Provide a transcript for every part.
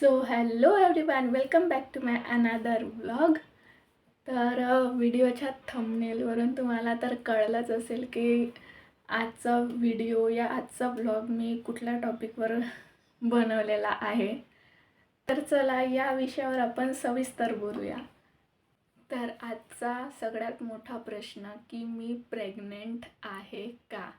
So hello everyone welcome back to my another vlog तर व्हिडिओच्या थंबनेलवरून तुम्हाला तर कळलंच असेल की आजचा व्हिडिओ या आजचा व्लॉग मी कुठल्या टॉपिकवर बनवलेला आहे. तर चला या विषयावर आपण सविस्तर बोलूया. तर आजचा सगळ्यात मोठा प्रश्न की मी प्रेग्नेंट आहे का?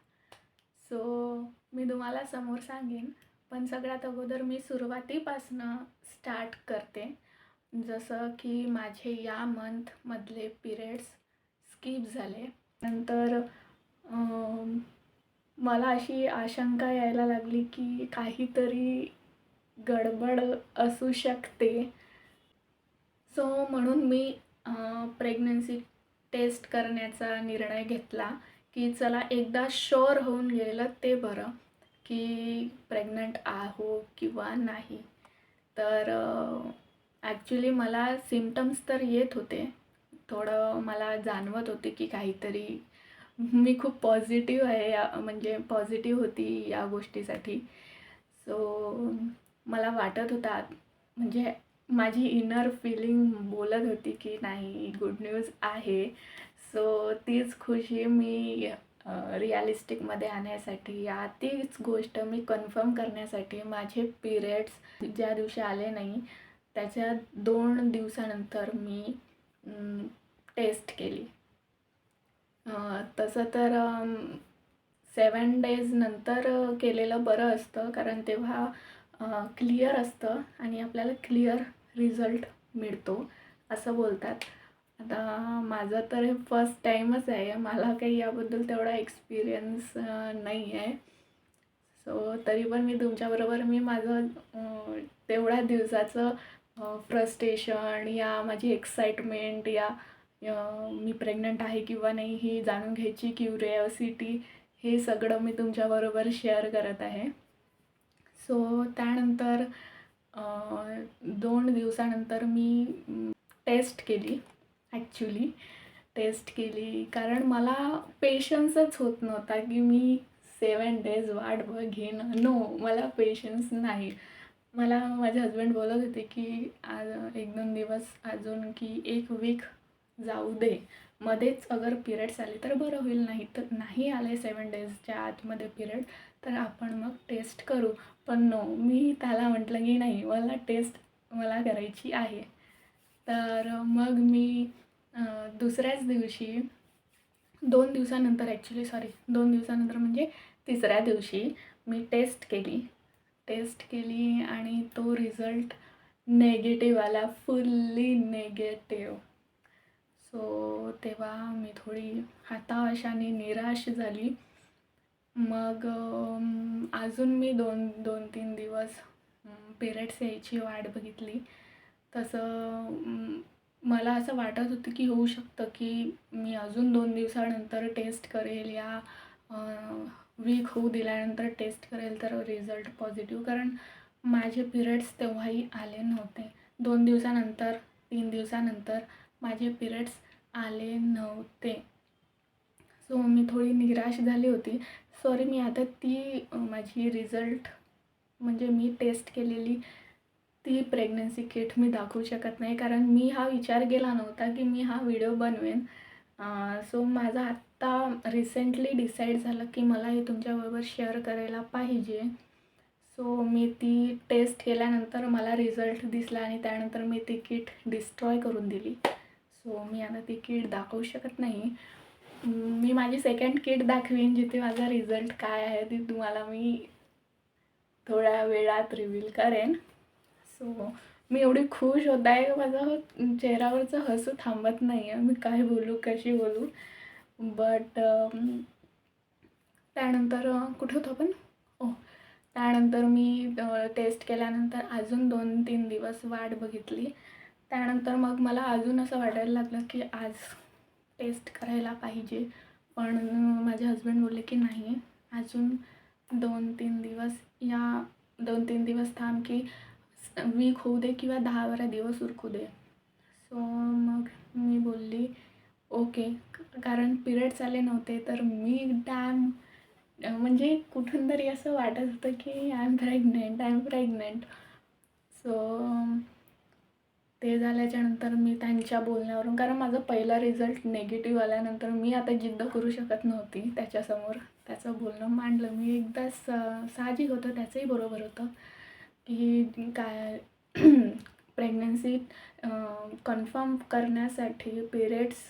सो मी तुम्हाला समोर सांगेन. पण सगळ्यात अगोदर मी सुरुवातीपासनं स्टार्ट करते. जसं की माझे या मंथमधले पिरियड्स स्किप झाले. नंतर मला अशी आशंका यायला लागली की काहीतरी गडबड असू शकते. सो म्हणून मी प्रेग्नन्सी टेस्ट करण्याचा निर्णय घेतला की चला एकदा शुअर होऊन गेलं ते बरं. की प्रेग्नंट आहो किंवा नाही. तर ॲक्च्युली मला सिमटम्स तर येत होते. थोडं मला जाणवत होते की काहीतरी मी खूप पॉझिटिव्ह आहे या म्हणजे पॉझिटिव्ह होती या गोष्टीसाठी. सो मला वाटत होता म्हणजे माझी इनर फिलिंग बोलत होती की नाही गुड न्यूज आहे. सो तीच खुशी मी रिॲलिस्टिकमध्ये आणण्यासाठी या तीच गोष्ट मी कन्फर्म करण्यासाठी माझे पिरियड्स ज्या दिवशी आले नाही त्याच्या दोन दिवसानंतर मी टेस्ट केली. तसं तर सेवन डेज नंतर केलेलं बरं असतं कारण तेव्हा क्लिअर असतं आणि आपल्याला क्लिअर रिझल्ट मिळतो असं बोलतात. आता माझं तर हे फर्स्ट टाईमच आहे. मला काही याबद्दल तेवढा एक्सपिरियन्स नाही आहे. सो तरी पण मी तुमच्याबरोबर मी माझं तेवढ्या दिवसाचं फ्रस्ट्रेशन या माझी एक्साइटमेंट या मी प्रेग्नंट आहे किंवा नाही ही जाणून घ्यायची क्युरिओसिटी हे सगळं मी तुमच्याबरोबर शेअर करत आहे. सो त्यानंतर दोन दिवसानंतर मी टेस्ट केली. ॲक्च्युली टेस्ट केली. कारण मला पेशन्सच होत नव्हता की मी सेवन डेज वाट बघेन नो मला पेशन्स नाही. मला माझे हजबंड बोलत होते की आज एक दोन दिवस अजून की एक वीक जाऊ दे. मध्येच अगर पिरियड्स आले तर बरं होईल. नाही तर नाही आले सेवन डेजच्या आतमध्ये पिरियड तर आपण मग टेस्ट करू. पण नो मी त्याला म्हटलं की नाही मला टेस्ट मला करायची आहे. तर मग मी दुसऱ्याच दिवशी दोन दिवसानंतर ॲक्च्युली सॉरी दोन दिवसानंतर म्हणजे तिसऱ्या दिवशी मी टेस्ट केली. टेस्ट केली आणि तो रिझल्ट नेगेटिव्ह आला फुल्ली नेगेटिव्ह सो तेव्हा मी थोडी हताश आणि निराश झाली. मग अजून मी दोन दोन तीन दिवस पिरियड्स यायची वाट बघितली. तसं मला असं वाटत होतं की होऊ शकतं की मी अजून दोन दिवसानंतर टेस्ट करेल या वीक होऊ दिल्यानंतर टेस्ट करेल तर रिझल्ट पॉझिटिव्ह कारण माझे पिरियड्स तेव्हाही आले नव्हते. दोन दिवसानंतर तीन दिवसानंतर माझे पिरियड्स आले नव्हते. सो मी थोडी निराश झाली होती. सॉरी मी आता ती माझी रिझल्ट म्हणजे मी टेस्ट केलेली ती प्रेग्नन्सी किट मी दाखवू शकत नाही. कारण मी हा विचार केला नव्हता की मी हा व्हिडिओ बनवेन. सो माझा आत्ता रिसेंटली डिसाईड झालं की मला हे तुमच्याबरोबर शेअर करायला पाहिजे. सो मी ती टेस्ट केल्यानंतर मला रिझल्ट दिसला आणि त्यानंतर मी ती किट डिस्ट्रॉय करून दिली. सो मी आता ती किट दाखवू शकत नाही. मी माझी सेकंड किट दाखवीन जिथे माझा रिझल्ट काय आहे ती तुम्हाला मी थोड्या वेळात रिव्हील करेन. सो मी एवढी खुश होत आहे की माझं चेहऱ्यावरचं हसू थांबत नाही आहे मी काय बोलू कशी बोलू? बट um, त्यानंतर अं, कुठे होतो आपण? ओ त्यानंतर मी टेस्ट केल्यानंतर अजून दोन तीन दिवस वाट बघितली. त्यानंतर मग मला अजून असं वाटायला लागलं की आज टेस्ट करायला पाहिजे. पण माझे हस्बंड बोलले की नाही. अजून दोन तीन दिवस या दोन तीन दिवस थांब की वीक होऊ दे किंवा दहा बारा दिवस उरकू दे. सो मग मी बोलली ओके कारण पिरियड्स आले नव्हते तर मी डॅम म्हणजे कुठून तरी असं वाटत होतं की I am pregnant I am pregnant so ते झाल्याच्यानंतर मी त्यांच्या बोलण्यावरून कारण माझा पहिला रिझल्ट निगेटिव्ह आल्यानंतर मी आता जिद्द करू शकत नव्हती त्याच्यासमोर. त्याचं बोलणं मांडलं. मी एकदा स साहजिक होतं त्याचंही बरोबर होतं. ही काय प्रेग्नन्सी कन्फर्म करण्यासाठी पिरियड्स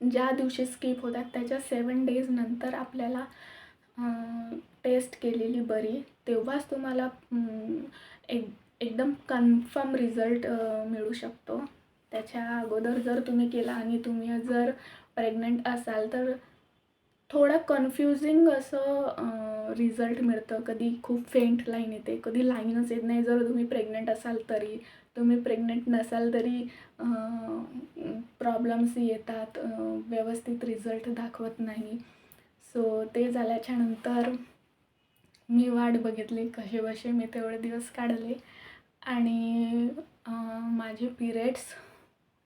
ज्या दिवशी स्किप होतात त्याच्या सेवन डेज नंतर आपल्याला टेस्ट केलेली बरी. तेव्हाच तुम्हाला एक एकदम कन्फर्म रिझल्ट मिळू शकतो. त्याच्या अगोदर जर तुम्ही केला आणि तुम्ही जर प्रेग्नंट असाल तर थोडं कन्फ्युजिंग असं रिझल्ट मिळतं. कधी खूप फेंट लाईन येते कधी लाईनच येत नाही. जर तुम्ही प्रेग्नंट असाल तरी तुम्ही प्रेग्नंट नसाल तरी प्रॉब्लेम्स येतात. व्यवस्थित रिझल्ट दाखवत नाही. सो ते झाल्याच्यानंतर मी वाट बघितली कसे बसे मी तेवढे दिवस काढले. आणि माझे पिरियड्स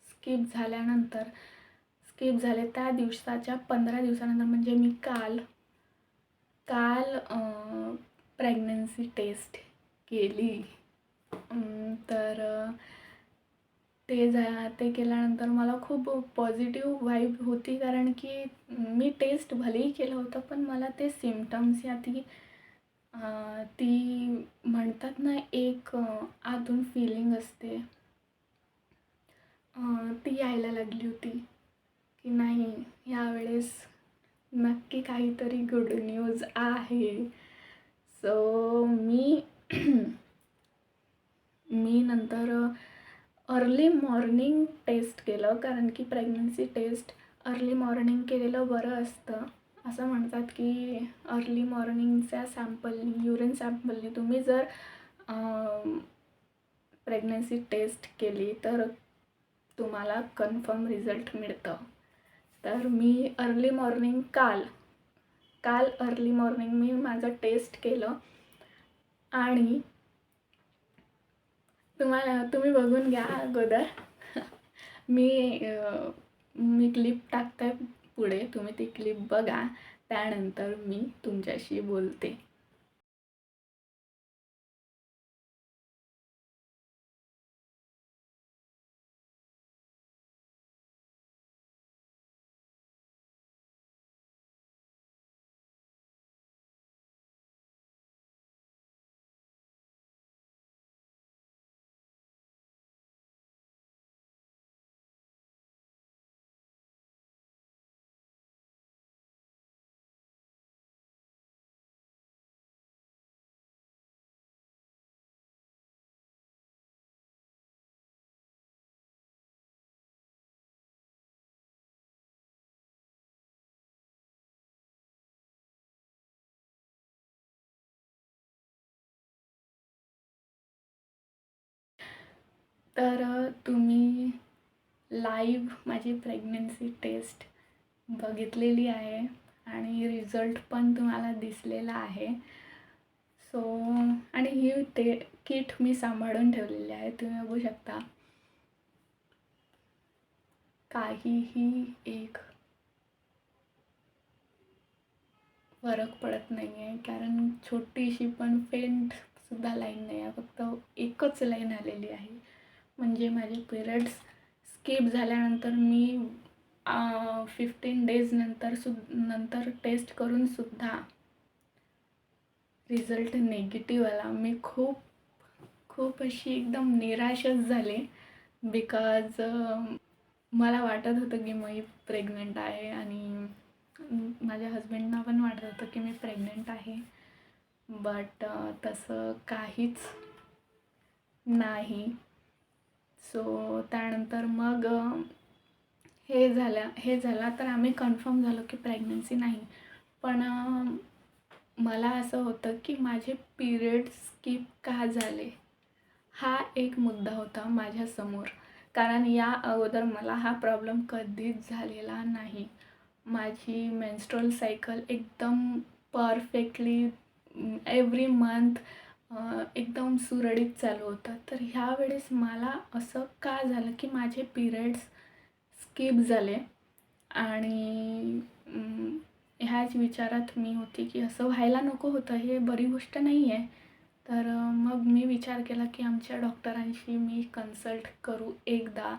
स्किप झाल्यानंतर स्किप झाले त्या दिवसाच्या पंधरा दिवसानंतर. म्हणजे मी काल काल प्रेग्नन्सी टेस्ट केली. तर ते झा ते केल्यानंतर मला खूप पॉझिटिव्ह वाईब होती. कारण की मी टेस्ट भलेही केलं होतं पण मला ते सिमटम्स या ती ती म्हणतात ना एक आतून फिलिंग असते. ती यायला लागली होती. की नाही यावेळेस नक्की काहीतरी गुड न्यूज आहे. सो मी मी नंतर अर्ली मॉर्निंग टेस्ट केलं कारण की प्रेग्नन्सी टेस्ट अर्ली मॉर्निंग केलेलं बरं असतं. असं म्हणतात की अर्ली मॉर्निंगच्या सॅम्पलनी युरिन सॅम्पलनी तुम्ही जर प्रेग्नन्सी टेस्ट केली तर तुम्हाला कन्फर्म रिझल्ट मिळतं. तर मी अर्ली मॉर्निंग काल काल अर्ली मॉर्निंग मी माझं टेस्ट केलं. आणि तुम्हाला तुम्ही बघून घ्या अगोदर. मी मी क्लिप टाकते पुढे तुम्ही ती क्लिप बघा. त्यानंतर मी तुमच्याशी बोलते. तर तुम्ही लाईव्ह माझी प्रेग्नन्सी टेस्ट बघितलेली आहे आणि रिझल्ट पण तुम्हाला दिसलेला आहे. सो आणि ही ते किट मी सांभाळून ठेवलेली आहे. तुम्ही बघू शकता. काहीही एक फरक पडत नाही आहे कारण छोटीशी पण फेंटसुद्धा लाईन नाही आहे फक्त एकच लाईन आलेली आहे. म्हणजे माझे पिरियड्स स्किप झाल्यानंतर मी फिफ्टीन डेज नंतर सु नंतर टेस्ट करूनसुद्धा रिझल्ट निगेटिव्ह आला. मी खूप खूप अशी एकदम निराशच झाले. बिकॉज मला वाटत होतं की मी प्रेग्नंट आहे आणि माझ्या हजबंडना पण वाटत होतं की मी प्रेग्नंट आहे. बट तसं काहीच नाही. सो त्यानंतर मग हे झाल्या हे झालं तर आम्ही कन्फर्म झालो की प्रेग्नन्सी नाही. पण मला असं होतं की माझे पिरियड स्किप का झाले हा एक मुद्दा होता माझ्यासमोर कारण या अगोदर मला हा प्रॉब्लेम कधीच झालेला नाही. माझी मेन्स्ट्रल सायकल एकदम परफेक्टली एव्हरी मंथ एकदम सुरळीत चालू होतं तर ह्यावेळेस मला असं का झालं की माझे पिरियड्स स्किप झाले आणि ह्याच विचारात मी होती की असं व्हायला नको होतं हे बरी गोष्ट नाही आहे तर मग मी विचार केला की आमच्या डॉक्टरांशी मी कन्सल्ट करू एकदा.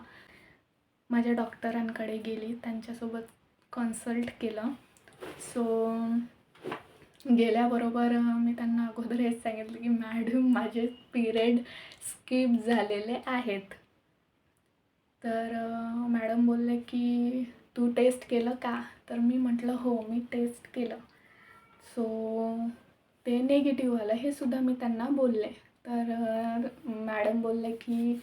माझ्या डॉक्टरांकडे गेली त्यांच्यासोबत कन्सल्ट केलं. सो गेल्याबरोबर मी त्यांना अगोदर हेच सांगितलं की मॅडम माझे पिरियड स्किप झालेले आहेत. तर मॅडम बोलले की तू टेस्ट केलं का? तर मी म्हटलं हो मी टेस्ट केलं. सो ते निगेटिव्ह आलं हे सुद्धा मी त्यांना बोलले. तर मॅडम बोलले की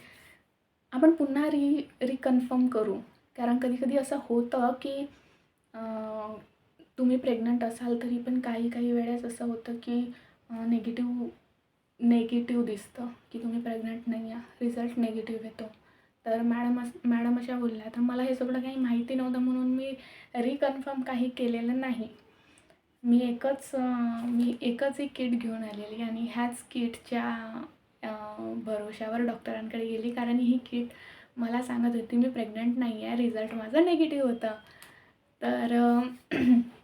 आपण पुन्हा री रिकन्फर्म करू. कारण कधी कधी असं होतं की तुम्ही प्रेग्नंट असाल तरी पण काही काही वेळेस असं होतं की निगेटिव्ह नेगेटिव्ह दिसतं की तुम्ही प्रेग्नंट नाही आहे रिझल्ट निगेटिव्ह येतो. तर मॅडम अस मॅडम अशा बोलल्या तर मला हे सगळं काही माहिती नव्हतं म्हणून मी रिकन्फर्म काही केलेलं नाही. मी एकच मी एकच एक किट घेऊन आलेली आणि ह्याच किटच्या अं, भरोश्यावर डॉक्टरांकडे गेली कारण ही किट मला सांगत होती मी प्रेग्नंट नाही आहे रिझल्ट माझा निगेटिव्ह होता. तर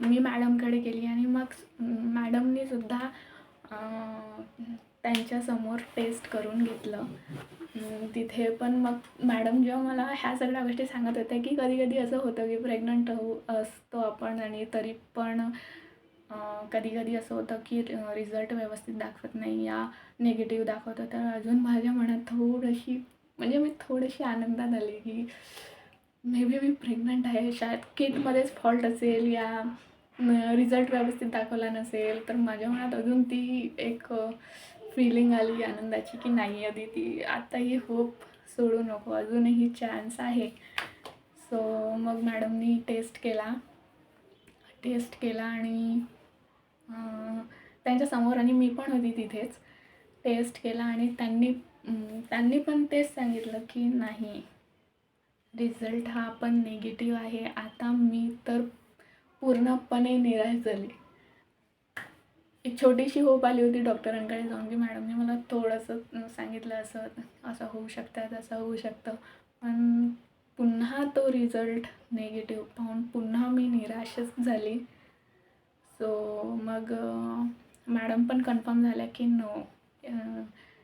मी मॅडमकडे गेली आणि मग मॅडमनी सुद्धा त्यांच्यासमोर टेस्ट करून घेतलं. तिथे पण मग मॅडम जेव्हा मला ह्या सगळ्या गोष्टी सांगत होत्या की कधी कधी असं होतं की प्रेग्नंट हो असतो आपण आणि तरी पण कधी कधी असं होतं की रिझल्ट व्यवस्थित दाखवत नाही या निगेटिव्ह दाखवतं तर अजून माझ्या मनात थोडीशी म्हणजे मी थोडीशी आनंदात आली की मे बी मी प्रेग्नंट आहे. शायद किटमध्येच फॉल्ट असेल या रिझल्ट व्यवस्थित दाखवला नसेल तर माझ्या मनात अजून ती एक फिलिंग आली आनंदाची की नाही आधी ती आताही होप सोडू नको अजूनही चान्स आहे. सो मग मॅडमनी टेस्ट केला. टेस्ट केला आणि त्यांच्यासमोर आणि मी पण होती तिथेच. टेस्ट केला आणि त्यांनी त्यांनी पण तेच सांगितलं की नाही रिझल्ट हा पण निगेटिव्ह आहे. आता मी तर पूर्णपणे निराश झाली. एक छोटीशी होप आली होती डॉक्टरांकडे जाऊन की मॅडमने मला थोडंसं सांगितलं असं असं होऊ शकतं तसं होऊ शकतं. पण पुन्हा तो रिझल्ट निगेटिव्ह पाहून पुन्हा मी निराशच झाली. सो मग मॅडम पण कन्फर्म झाल्या की no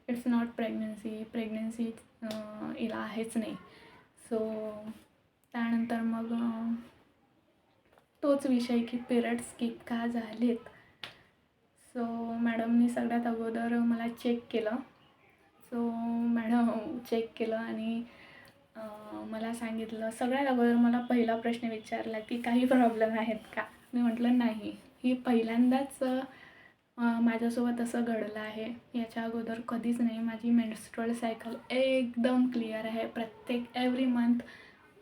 it's not pregnancy pregnancy हिला आहेच नाही. सो त्यानंतर मग तोच विषय की पिरियड स्किप का झालेत? सो मॅडमनी सगळ्यात अगोदर मला चेक केलं. सो मॅडम चेक केलं आणि मला सांगितलं सगळ्यात अगोदर मला पहिला प्रश्न विचारला की काही प्रॉब्लेम आहेत का? मी म्हटलं नाही ही पहिल्यांदाच माझ्यासोबत असं घडलं आहे. याच्या अगोदर कधीच नाही. माझी मेन्स्ट्रल सायकल एकदम क्लिअर आहे. प्रत्येक एव्हरी मंथ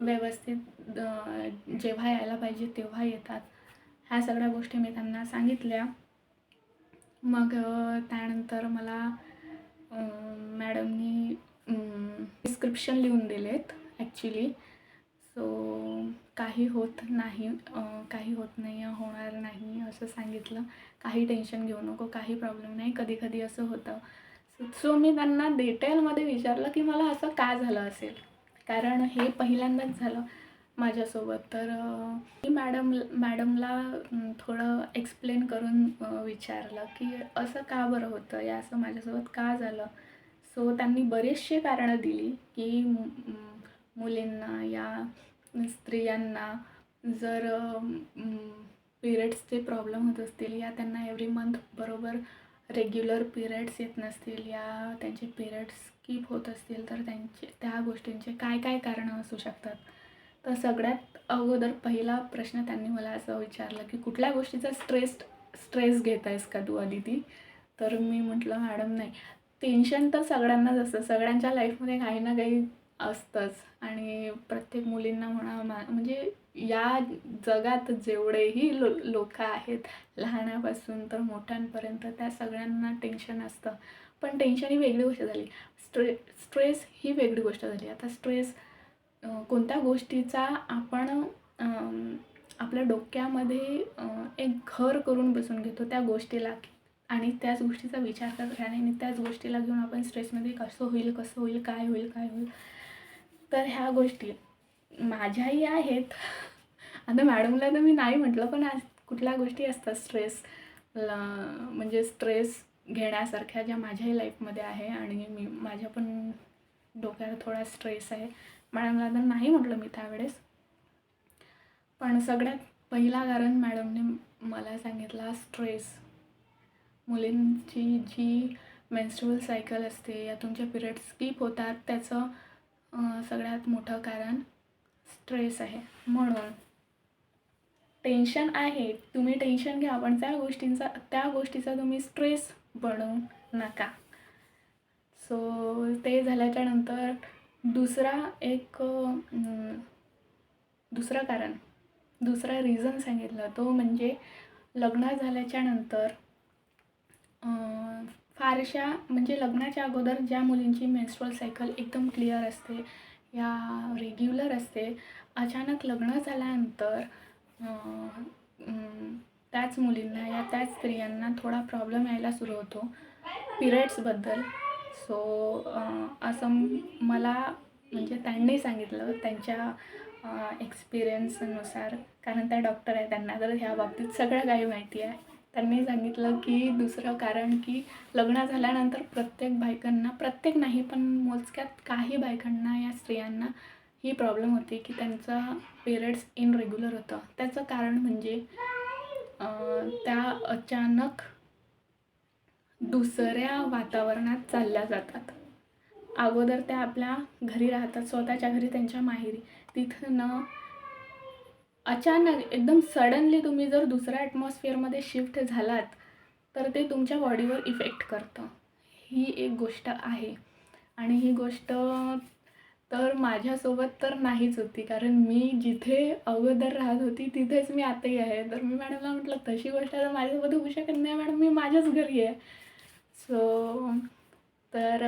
व्यवस्थित जेव्हा यायला पाहिजे तेव्हा येतात. ह्या सगळ्या गोष्टी मी त्यांना सांगितल्या. मग त्यानंतर मला मॅडमनी प्रिस्क्रिप्शन लिहून दिलेत ॲक्च्युली सो काही होत नाही काही होत नाही होणार नाही असं सांगितलं. काही टेन्शन घेऊ नको काही प्रॉब्लेम नाही. कधी कधी असं होतं. सो मी त्यांना डिटेलमध्ये विचारलं की मला असं का झालं असेल? कारण हे पहिल्यांदाच झालं माझ्यासोबत. तर मी मॅडम मॅडमला थोडं एक्सप्लेन करून विचारलं की असं का बरं होतं? या असं माझ्यासोबत का झालं? सो त्यांनी बरेचसे कारणं दिली की मुलींना या स्त्रियांना जर पिरियड्सचे प्रॉब्लेम होत असतील या त्यांना एव्हरी मंथ बरोबर रेग्युलर पिरियड्स येत नसतील या त्यांचे पिरियड्स स्किप होत असतील तर त्यांचे त्या गोष्टींचे काय काय कारणं असू शकतात? तर सगळ्यात अगोदर पहिला प्रश्न त्यांनी मला असं विचारलं की कुठल्या गोष्टीचा स्ट्रेस स्ट्रेस घेत आहेस का तू अदिती तर मी म्हटलं मॅडम नाही. टेन्शन तर सगळ्यांनाच असतं. सगळ्यांच्या लाईफमध्ये काही ना काही असतंच. आणि प्रत्येक मुलींना म्हणा मा- म्हणजे या जगात जेवढेही लो लोक आहेत लहानापासून तर मोठ्यांपर्यंत त्या सगळ्यांना टेन्शन असतं. पण टेन्शन ही वेगळी गोष्ट झाली. स्ट्रे स्ट्रेस ही वेगळी गोष्ट झाली. आता स्ट्रेस कोणत्या गोष्टीचा आपण आपल्या डोक्यामध्ये एक घर करून बसून घेतो त्या गोष्टीला आणि त्याच गोष्टीचा विचार करत आणि त्याच गोष्टीला घेऊन आपण स्ट्रेसमध्ये कसं होईल कसं होईल काय होईल काय होईल. तर ह्या गोष्टी माझ्याही आहेत. आता मॅडमला तर मी नाही म्हटलं पण आज कुठल्या गोष्टी असतात स्ट्रेस म्हणजे स्ट्रेस घेण्यासारख्या ज्या माझ्याही लाईफमध्ये आहे आणि मी माझ्या पण डोक्यावर थोडा स्ट्रेस आहे. मॅडमला तर नाही म्हटलं मी त्यावेळेस. पण सगळ्यात पहिला कारण मॅडमने मला सांगितला स्ट्रेस मुलींची जी मेन्स्ट्रुअल सायकल असते या तुमच्या पिरियड स्किप होतात त्याचं सगळ्यात मोठं कारण स्ट्रेस आहे. म्हणून टेन्शन आहे. तुम्ही टेन्शन घ्या पण त्या गोष्टींचा त्या गोष्टीचा तुम्ही स्ट्रेस बनवू नका. सो ते झाल्याच्यानंतर दुसरा एक दुसरं कारण दुसरा रिझन सांगितलं तो म्हणजे लग्न झाल्याच्यानंतर फारशा म्हणजे लग्नाच्या अगोदर ज्या मुलींची मेन्स्ट्रल सायकल एकदम क्लिअर असते या रेग्युलर असते अचानक लग्न झाल्यानंतर त्याच मुलींना या त्याच स्त्रियांना थोडा प्रॉब्लेम यायला सुरू होतो. पिरियड्सबद्दल सो असं मला म्हणजे त्यांनी सांगितलं त्यांच्या एक्सपिरियन्सनुसार कारण त्या डॉक्टर आहे त्यांना. तर ह्या बाबतीत सगळं काही माहिती आहे. त्यांनी सांगितलं की दुसरं कारण की लग्न झाल्यानंतर प्रत्येक बायकांना प्रत्येक नाही पण मोजक्यात काही बायकांना या स्त्रियांना ही प्रॉब्लेम होती की त्यांचा पिरियड्स इनरेग्युलर होतं. त्याचं कारण म्हणजे त्या अचानक दुसऱ्या वातावरणात चालल्या जातात. अगोदर त्या आपल्या घरी राहतात स्वतःच्या घरी त्यांच्या माहेरी. तिथं न अचानक एकदम सडनली तुम्ही जर दुसऱ्या ॲटमॉस्फिअरमध्ये शिफ्ट झालात तर ते तुमच्या बॉडीवर इफेक्ट करतं. ही एक गोष्ट आहे. आणि ही गोष्ट तर माझ्यासोबत तर नाहीच होती. कारण मी जिथे अगोदर राहत होती तिथेच मी आताही आहे. तर मी मॅडमला म्हटलं तशी गोष्ट तर माझ्यासोबत होऊ शकत नाही मॅडम मी माझ्याच घरी आहे. सो तर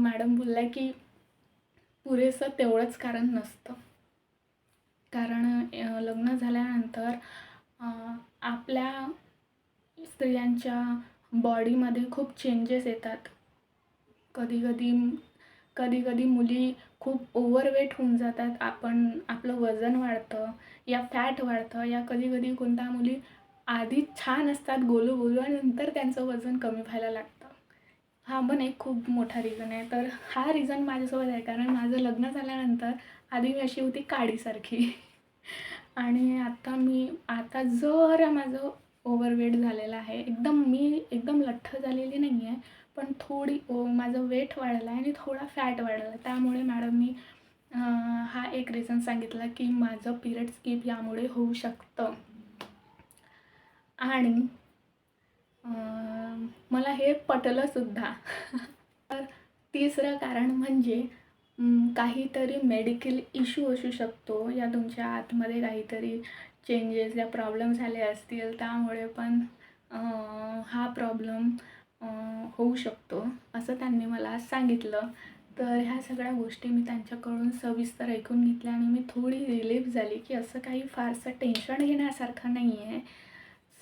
मॅडम बोलल्या की पुरेसं तेवढंच कारण नसतं. कारण लग्न झाल्यानंतर आपल्या स्त्रियांच्या बॉडीमध्ये खूप चेंजेस येतात. कधी कधी कधी कधी मुली खूप ओव्हरवेट होऊन जातात. आपण आपलं वजन वाढतं या फॅट वाढतं या कधी कधी कोणत्या मुली आधी छान असतात गोलू गोलू आणि नंतर त्यांचं वजन कमी व्हायला लागतं. हा पण एक खूप मोठा रिझन आहे. तर हा रिझन माझ्यासोबत आहे. कारण माझं लग्न झाल्यानंतर आधी मी अशी होती काडीसारखी. आणि आता मी आता जरा माझं ओव्हरवेट झालेलं आहे. एकदम मी एकदम लठ्ठ झालेली नाही आहे पण थोडी माझं वेट वाढलं आहे आणि थोडा फॅट वाढला. आहे त्यामुळे मॅडमनी हा एक रिझन सांगितला की माझं पिरियड स्किप यामुळे होऊ शकतं. आणि मला हे पटलंसुद्धा तर तिसरं कारण म्हणजे काहीतरी मेडिकल इश्यू असू शकतो. या तुमच्या आतमध्ये काहीतरी चेंजेस या प्रॉब्लेम झाले असतील. त्यामुळे पण हा प्रॉब्लेम होऊ शकतो असं त्यांनी मला सांगितलं. तर ह्या सगळ्या गोष्टी मी त्यांच्याकडून सविस्तर ऐकून घेतल्या आणि मी थोडी रिलीफ झाली की असं काही फारसं टेन्शन घेण्यासारखं नाही आहे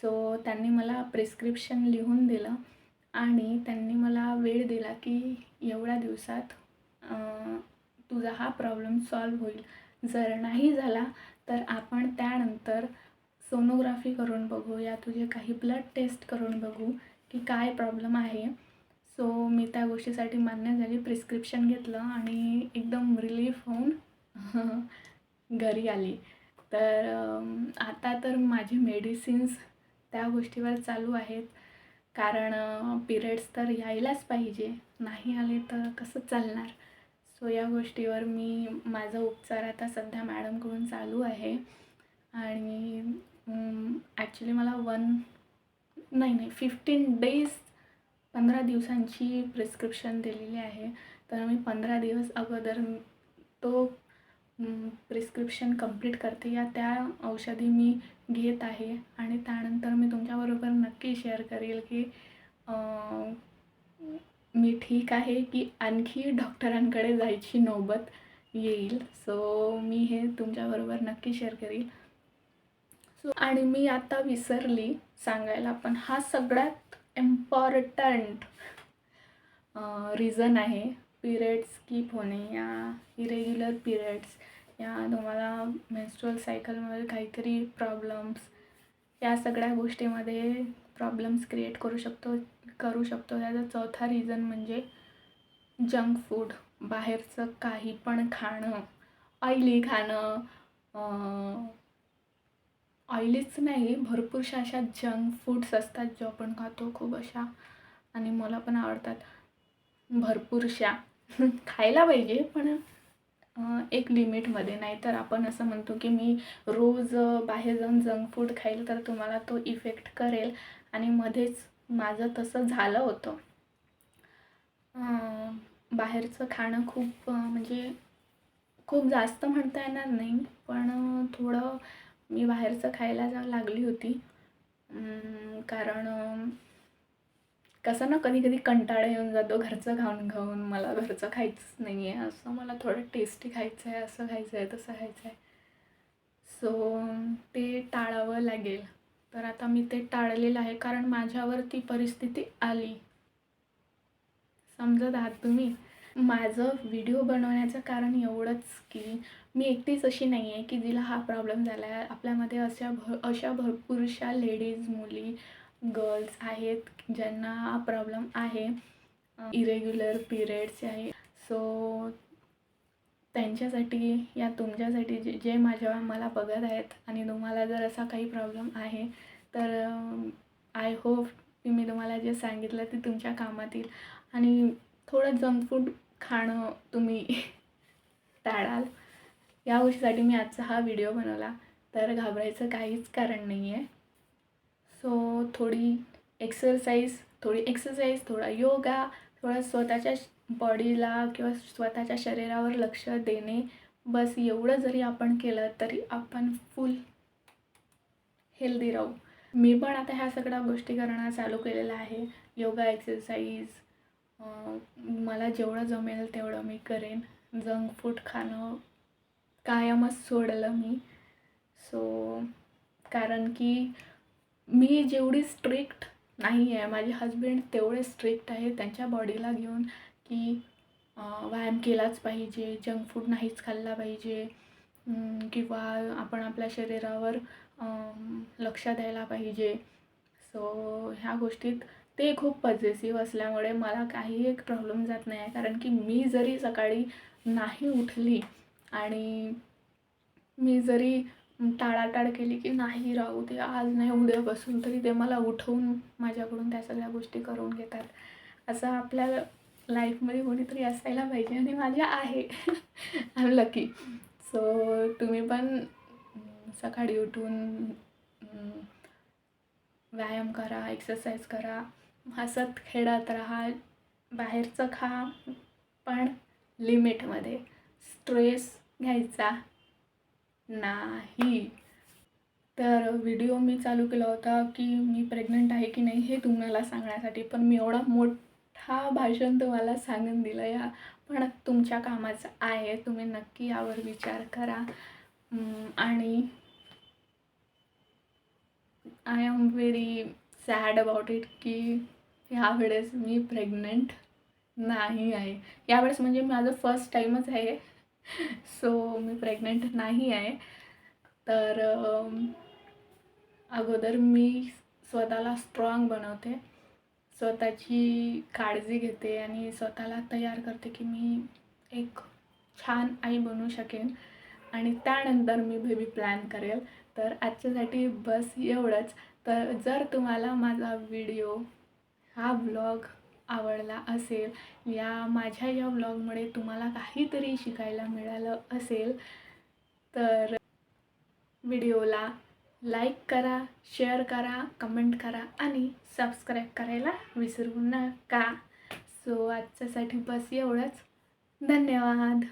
सो त्यांनी मला प्रिस्क्रिप्शन लिहून दिलं आणि त्यांनी मला वेळ दिला की एवढ्या दिवसात तुझा हा प्रॉब्लेम सॉल्व होईल. जर नाही झाला तर आपण त्यानंतर सोनोग्राफी करून बघू या तुझे काही ब्लड टेस्ट करून बघू. की काय प्रॉब्लेम आहे. सो मी त्या गोष्टीसाठी मान्य झाली. प्रिस्क्रिप्शन घेतलं आणि एकदम रिलीफ होऊन घरी आली. तर आता तर माझे मेडिसिन्स त्या गोष्टीवर चालू आहेत. कारण पिरियड्स तर यायलाच पाहिजे. नाही आले तर कसं चालणार? सो या गोष्टीवर मी माझा उपचार आता सध्या मॅडमकडून चालू आहे. आणि ॲक्च्युली मला वन नाही नाही. फिफ्टीन डेज पंधरा दिवसांची प्रिस्क्रिप्शन दिलेली आहे. तर मी पंधरा दिवस अगोदर तो प्रिस्क्रिप्शन कंप्लीट करते. या त्या औषधी मी घेत आहे आणि त्यानंतर मी तुमच्याबरोबर नक्की शेअर करेल की मी ठीक आहे की आणखी डॉक्टरांकडे जायची नौबत येईल. सो मी हे तुमच्याबरोबर नक्की शेअर करील. सो आणि मी आता विसरली. सांगायला पण हा सगळ्यात इम्पॉर्टंट रिझन आहे. पिरियड्स स्किप होणे या इरेग्युलर पिरियड्स या तुम्हाला मेन्स्ट्रुअल सायकलमध्ये काहीतरी प्रॉब्लेम्स या सगळ्या गोष्टीमध्ये प्रॉब्लेम्स क्रिएट करू शकतो करू शकतो. त्याचा चौथा रिझन म्हणजे जंक फूड बाहेरचं काही पण खाणं ऑइली खाणं ऑइलीच नाही भरपूरशा अशा जंक फूड्स असतात जो आपण खातो खूप अशा आणि मला पण आवडतात. भरपूरशा. खायला पाहिजे पण एक लिमिटमध्ये. नाही तर आपण असं म्हणतो की मी रोज बाहेर जाऊन जंक फूड खाईल तर तुम्हाला तो इफेक्ट करेल. आणि मध्येच माझं तसं झालं होतं. बाहेरचं खाणं खूप म्हणजे खूप जास्त म्हणता येणार नाही पण थोडं मी बाहेरचं खायला जा लागली होती. कारण कसं ना कधी कधी कंटाळा येऊन जातो घरचं खाऊन खाऊन. मला घरचं खायचंच नाही आहे असं मला थोडं टेस्टी खायचं आहे असं खायचं आहे तसं खायचं आहे सो ते टाळावं लागेल. तर आता मी ते टाळलेलं आहे. कारण माझ्यावर ती परिस्थिती आली. समजत आहात तुम्ही? माझं व्हिडिओ बनवण्याचं कारण एवढंच की मी एकटीच अशी नाही आहे की जिला हा प्रॉब्लेम झाला आहे आपल्यामध्ये अशा भ अशा भरपूरशा लेडीज मुली गर्ल्स आहेत ज्यांना हा प्रॉब्लेम आहे. इरेग्युलर पिरियड्स आहे. सो त्यांच्यासाठी या तुमच्यासाठी जे जे माझ्या मला बघत आहेत आणि तुम्हाला जर असा काही प्रॉब्लेम आहे तर आय होप की मी तुम्हाला जे सांगितलं ते तुमच्या कामात येईल. आणि थोडं जंक फूड खाणं तुम्ही टाळाल. या गोष्टीसाठी मी आजचा हा व्हिडिओ बनवला. तर घाबरायचं काहीच कारण नाही आहे सो थोडी एक्सरसाइज थोडी एक्सरसाइज थोडा योगा थोडा स्वतःच्या बॉडीला किंवा स्वतःच्या शरीरावर लक्ष देणे. बस एवढं जरी आपण केलं तरी आपण फुल हेल्दी राहू. मी पण आता ह्या सगळ्या गोष्टी करणं चालू केलेलं आहे. योगा एक्सरसाइज मला जेवढं जमेल तेवढं मी करेन. जंक फूड खाणं कायमच सोडलं मी. सो कारण की मी जेवढी स्ट्रिक्ट नाही आहे माझे हजबंड तेवढे स्ट्रिक्ट आहे त्यांच्या बॉडीला घेऊन की व्यायाम केलाच पाहिजे जंक फूड नाहीच खाल्ला पाहिजे किंवा आपण आपल्या शरीरावर लक्ष द्यायला पाहिजे. सो ह्या गोष्टीत ते खूप पॉझिटिव्ह असल्यामुळे मला काही एक प्रॉब्लेम जात नाही आहे कारण की मी जरी सकाळी नाही उठली आणि मी जरी टाळाटाळ केली की नाही राहू दे आज नाही उद्यापासून तरी ते मला उठवून माझ्याकडून त्या सगळ्या गोष्टी करून घेतात. असं आपल्या लाईफमध्ये कोणीतरी असायला पाहिजे आणि माझ्या आहे. आय एम लकी सो तुम्ही पण सकाळी उठून व्यायाम करा एक्सरसाइज करा हसत खेळत राहा बाहेरचं खा पण लिमिटमध्ये स्ट्रेस घ्यायचा नाही. तर व्हिडिओ मी चालू केला होता की मी प्रेग्नंट आहे की नाही हे तुम्हाला सांगण्यासाठी पण मी एवढा मोठा भाषण तुम्हाला सांगून दिलं या. पण तुमच्या कामाचं आहे तुम्ही नक्की यावर विचार करा. आणि I am very sad about it की ह्यावेळेस मी प्रेग्नंट नाही आहे. यावेळेस म्हणजे माझं फर्स्ट टाईमच आहे. सो मी प्रेग्नंट नाही आहे. तर अगोदर मी स्वतःला स्ट्रॉंग बनवते. स्वतःची काळजी घेते आणि स्वतःला तयार करते की मी एक छान आई बनू शकेन. आणि त्यानंतर मी बेबी प्लॅन करेल. तर आजच्यासाठी बस एवढंच. तर जर तुम्हाला माझा व्हिडिओ हा ब्लॉग आवडला असेल. या माझ्या या ब्लॉगमुळे तुम्हाला काहीतरी शिकायला मिळालं असेल तर व्हिडिओला लाईक करा शेअर करा कमेंट करा आणि सबस्क्राईब करायला विसरू नका. सो आजच्यासाठी बस एवढंच. धन्यवाद.